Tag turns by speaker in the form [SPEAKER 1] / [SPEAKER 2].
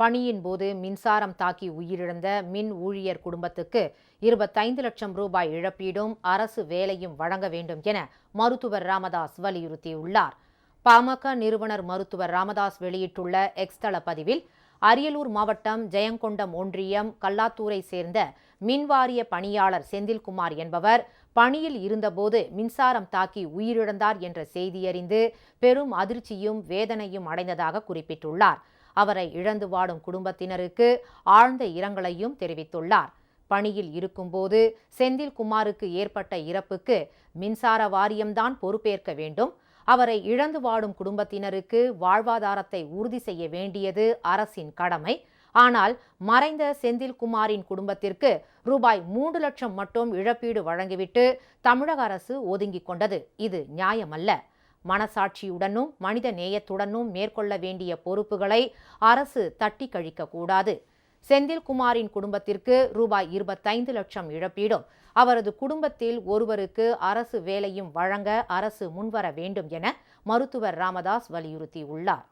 [SPEAKER 1] பணியின் போது மின்சாரம் தாக்கி உயிரிழந்த மின் ஊழியர் குடும்பத்துக்கு இருபத்தைந்து லட்சம் ரூபாய் இழப்பீடும் அரசு வேலையும் வழங்க வேண்டும் என மருத்துவர் ராமதாஸ் வலியுறுத்தியுள்ளார். பாமக நிறுவனர் மருத்துவர் ராமதாஸ் வெளியிட்டுள்ள எக்ஸ்தள பதிவில் அரியலூர் மாவட்டம் ஜெயங்கொண்டம் ஒன்றியம் கல்லாத்தூரை சேர்ந்த மின்வாரிய பணியாளர் செந்தில்குமார் என்பவர் பணியில் இருந்தபோது மின்சாரம் தாக்கி உயிரிழந்தார் என்ற செய்தியறிந்து பெரும் அதிர்ச்சியும் வேதனையும் அடைந்ததாக குறிப்பிட்டுள்ளார். அவரை இழந்து வாடும் குடும்பத்தினருக்கு ஆழ்ந்த இரங்கலையும் தெரிவித்துள்ளார். பணியில் இருக்கும்போது செந்தில்குமாருக்கு ஏற்பட்ட இறப்புக்கு மின்சார வாரியம்தான் பொறுப்பேற்க வேண்டும். அவரை இழந்து வாடும் குடும்பத்தினருக்கு வாழ்வாதாரத்தை உறுதி செய்ய வேண்டியது அரசின் கடமை. ஆனால் மறைந்த செந்தில்குமாரின் குடும்பத்திற்கு ரூபாய் மூன்று லட்சம் மட்டும் இழப்பீடு வழங்கிவிட்டு தமிழக அரசு ஒதுங்கிக் கொண்டது. இது நியாயமல்ல. மனசாட்சியுடனும் மனித நேயத்துடனும் மேற்கொள்ள வேண்டிய பொறுப்புகளை அரசு தட்டி கழிக்க கூடாது செந்தில்குமாரின் குடும்பத்திற்கு ரூபாய் இருபத்தைந்து லட்சம் இழப்பீடும். அவரது குடும்பத்தில் ஒருவருக்கு அரசு வேலையும் வழங்க அரசு முன்வர வேண்டும் என மருத்துவர் ராமதாஸ் வலியுறுத்தியுள்ளார்.